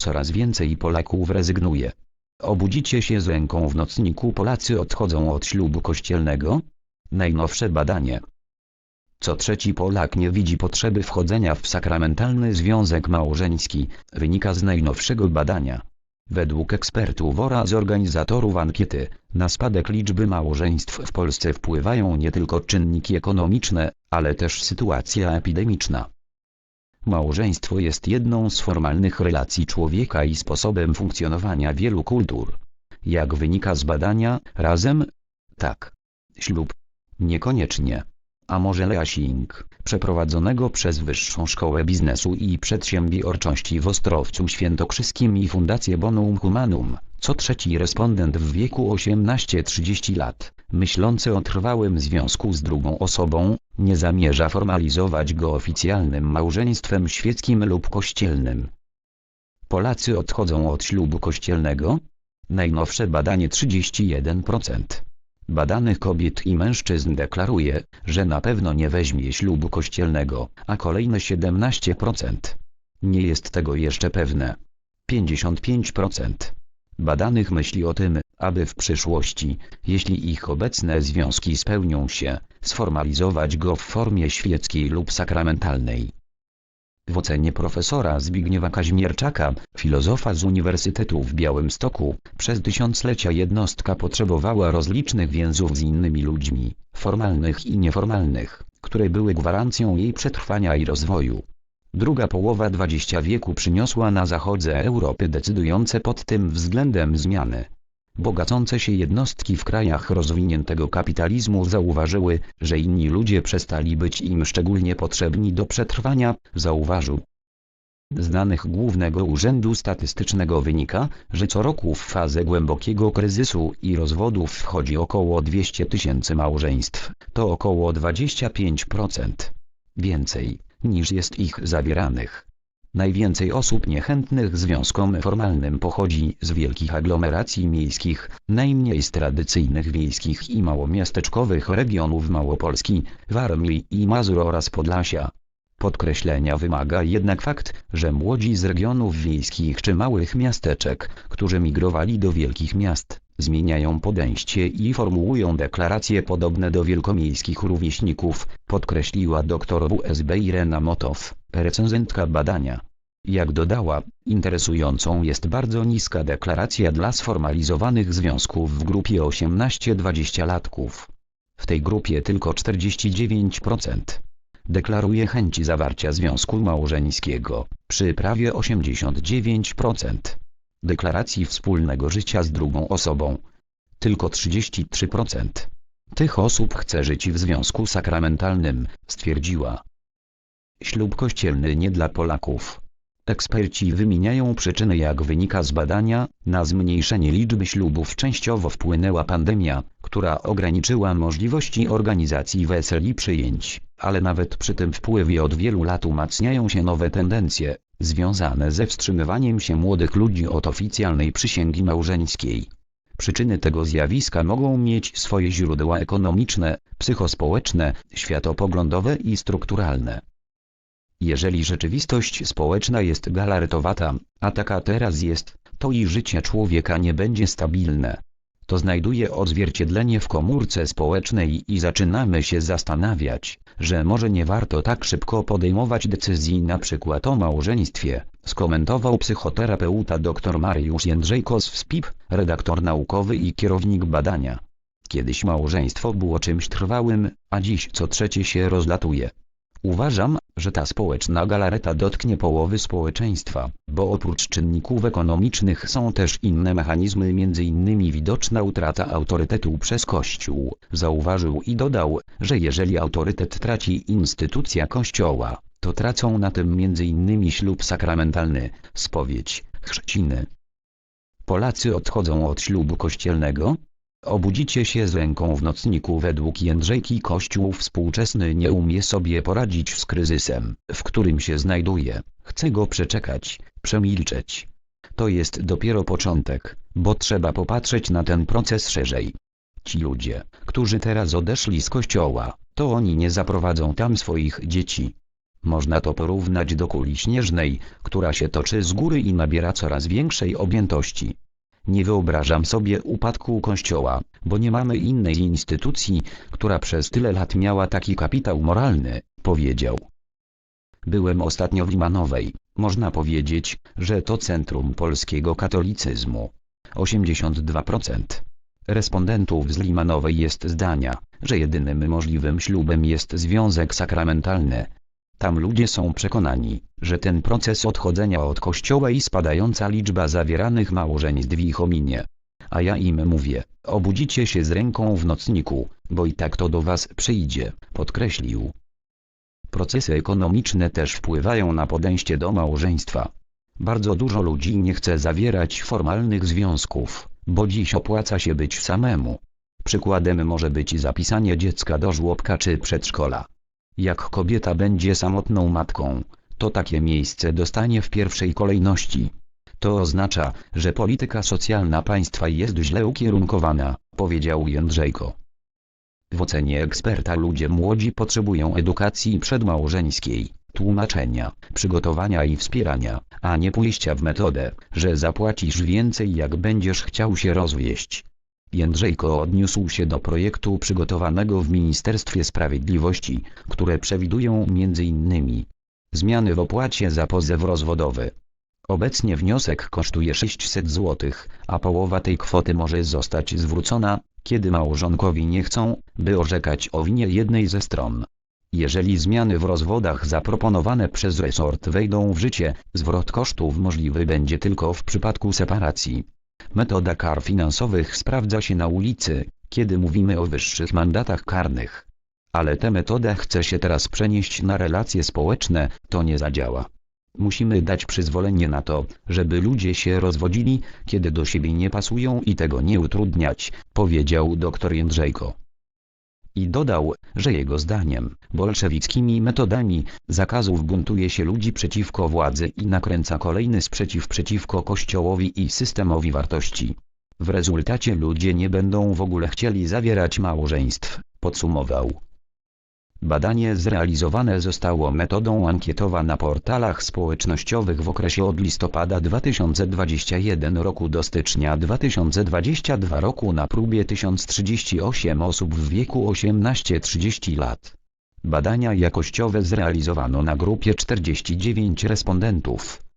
Coraz więcej Polaków rezygnuje. Obudzicie się z ręką w nocniku Polacy odchodzą od ślubu kościelnego? Najnowsze badanie. Co trzeci Polak nie widzi potrzeby wchodzenia w sakramentalny związek małżeński, wynika z najnowszego badania. Według ekspertów oraz organizatorów ankiety, na spadek liczby małżeństw w Polsce wpływają nie tylko czynniki ekonomiczne, ale też sytuacja epidemiczna. Małżeństwo jest jedną z formalnych relacji człowieka i sposobem funkcjonowania wielu kultur. Jak wynika z badania, razem? Tak. Ślub? Niekoniecznie. A może leasing, przeprowadzonego przez Wyższą Szkołę Biznesu i Przedsiębiorczości w Ostrowcu Świętokrzyskim i Fundację Bonum Humanum, co trzeci respondent w wieku 18-30 lat, myślący o trwałym związku z drugą osobą, nie zamierza formalizować go oficjalnym małżeństwem świeckim lub kościelnym. Polacy odchodzą od ślubu kościelnego? Najnowsze badanie 31%. Badanych kobiet i mężczyzn deklaruje, że na pewno nie weźmie ślubu kościelnego, a kolejne 17%. Nie jest tego jeszcze pewne. 55%. Badanych myśli o tym, aby w przyszłości, jeśli ich obecne związki spełnią się, sformalizować go w formie świeckiej lub sakramentalnej. W ocenie profesora Zbigniewa Kaźmierczaka, filozofa z Uniwersytetu w Białymstoku, przez tysiąclecia jednostka potrzebowała rozlicznych więzów z innymi ludźmi, formalnych i nieformalnych, które były gwarancją jej przetrwania i rozwoju. Druga połowa XX wieku przyniosła na zachodze Europy decydujące pod tym względem zmiany. Bogacące się jednostki w krajach rozwiniętego kapitalizmu zauważyły, że inni ludzie przestali być im szczególnie potrzebni do przetrwania, zauważył. Z danych Głównego Urzędu Statystycznego wynika, że co roku w fazę głębokiego kryzysu i rozwodów wchodzi około 200 tysięcy małżeństw, to około 25%. Więcej, niż jest ich zawieranych. Najwięcej osób niechętnych związkom formalnym pochodzi z wielkich aglomeracji miejskich, najmniej z tradycyjnych wiejskich i małomiasteczkowych regionów Małopolski, Warmii i Mazur oraz Podlasia. Podkreślenia wymaga jednak fakt, że młodzi z regionów wiejskich czy małych miasteczek, którzy migrowali do wielkich miast, zmieniają podejście i formułują deklaracje podobne do wielkomiejskich rówieśników, podkreśliła dr WSB Irena Motow, recenzentka badania. Jak dodała, interesującą jest bardzo niska deklaracja dla sformalizowanych związków w grupie 18-20 latków. W tej grupie tylko 49% deklaruje chęci zawarcia związku małżeńskiego, przy prawie 89% deklaracji wspólnego życia z drugą osobą. Tylko 33% tych osób chce żyć w związku sakramentalnym, stwierdziła. Ślub kościelny nie dla Polaków. Eksperci wymieniają przyczyny jak wynika z badania, na zmniejszenie liczby ślubów częściowo wpłynęła pandemia, która ograniczyła możliwości organizacji wesel i przyjęć, ale nawet przy tym wpływie od wielu lat umacniają się nowe tendencje, związane ze wstrzymywaniem się młodych ludzi od oficjalnej przysięgi małżeńskiej. Przyczyny tego zjawiska mogą mieć swoje źródła ekonomiczne, psychospołeczne, światopoglądowe i strukturalne. Jeżeli rzeczywistość społeczna jest galaretowata, a taka teraz jest, to i życie człowieka nie będzie stabilne. To znajduje odzwierciedlenie w komórce społecznej i zaczynamy się zastanawiać, że może nie warto tak szybko podejmować decyzji na przykład o małżeństwie, skomentował psychoterapeuta dr Mariusz Jędrzejko z WSPIP, redaktor naukowy i kierownik badania. Kiedyś małżeństwo było czymś trwałym, a dziś co trzecie się rozlatuje. Uważam, że ta społeczna galareta dotknie połowy społeczeństwa, bo oprócz czynników ekonomicznych są też inne mechanizmy m.in. widoczna utrata autorytetu przez Kościół. Zauważył i dodał, że jeżeli autorytet traci instytucja Kościoła, to tracą na tym m.in. ślub sakramentalny, spowiedź, chrzciny. Polacy odchodzą od ślubu kościelnego, Obudzicie się z ręką w nocniku według Jędrzejki Kościół współczesny nie umie sobie poradzić z kryzysem, w którym się znajduje, chce go przeczekać, przemilczeć. To jest dopiero początek, bo trzeba popatrzeć na ten proces szerzej. Ci ludzie, którzy teraz odeszli z kościoła, to oni nie zaprowadzą tam swoich dzieci. Można to porównać do kuli śnieżnej, która się toczy z góry i nabiera coraz większej objętości. Nie wyobrażam sobie upadku kościoła, bo nie mamy innej instytucji, która przez tyle lat miała taki kapitał moralny, powiedział. Byłem ostatnio w Limanowej, można powiedzieć, że to centrum polskiego katolicyzmu. 82% respondentów z Limanowej jest zdania, że jedynym możliwym ślubem jest związek sakramentalny. Tam ludzie są przekonani, że ten proces odchodzenia od kościoła i spadająca liczba zawieranych małżeństw ich ominie. A ja im mówię, obudzicie się z ręką w nocniku, bo i tak to do was przyjdzie, podkreślił. Procesy ekonomiczne też wpływają na podejście do małżeństwa. Bardzo dużo ludzi nie chce zawierać formalnych związków, bo dziś opłaca się być samemu. Przykładem może być zapisanie dziecka do żłobka czy przedszkola. Jak kobieta będzie samotną matką, to takie miejsce dostanie w pierwszej kolejności. To oznacza, że polityka socjalna państwa jest źle ukierunkowana, powiedział Jędrzejko. W ocenie eksperta ludzie młodzi potrzebują edukacji przedmałżeńskiej, tłumaczenia, przygotowania i wspierania, a nie pójścia w metodę, że zapłacisz więcej jak będziesz chciał się rozwieść. Jędrzejko odniósł się do projektu przygotowanego w Ministerstwie Sprawiedliwości, które przewidują m.in. zmiany w opłacie za pozew rozwodowy. Obecnie wniosek kosztuje 600 zł, a połowa tej kwoty może zostać zwrócona, kiedy małżonkowi nie chcą, by orzekać o winie jednej ze stron. Jeżeli zmiany w rozwodach zaproponowane przez resort wejdą w życie, zwrot kosztów możliwy będzie tylko w przypadku separacji. Metoda kar finansowych sprawdza się na ulicy, kiedy mówimy o wyższych mandatach karnych. Ale tę metodę chce się teraz przenieść na relacje społeczne, to nie zadziała. Musimy dać przyzwolenie na to, żeby ludzie się rozwodzili, kiedy do siebie nie pasują i tego nie utrudniać, powiedział dr Jędrzejko. I dodał, że jego zdaniem, bolszewickimi metodami zakazów buntuje się ludzi przeciwko władzy i nakręca kolejny sprzeciw przeciwko kościołowi i systemowi wartości. W rezultacie ludzie nie będą w ogóle chcieli zawierać małżeństw, podsumował. Badanie zrealizowane zostało metodą ankietowa na portalach społecznościowych w okresie od listopada 2021 roku do stycznia 2022 roku na próbie 1038 osób w wieku 18-30 lat. Badania jakościowe zrealizowano na grupie 49 respondentów.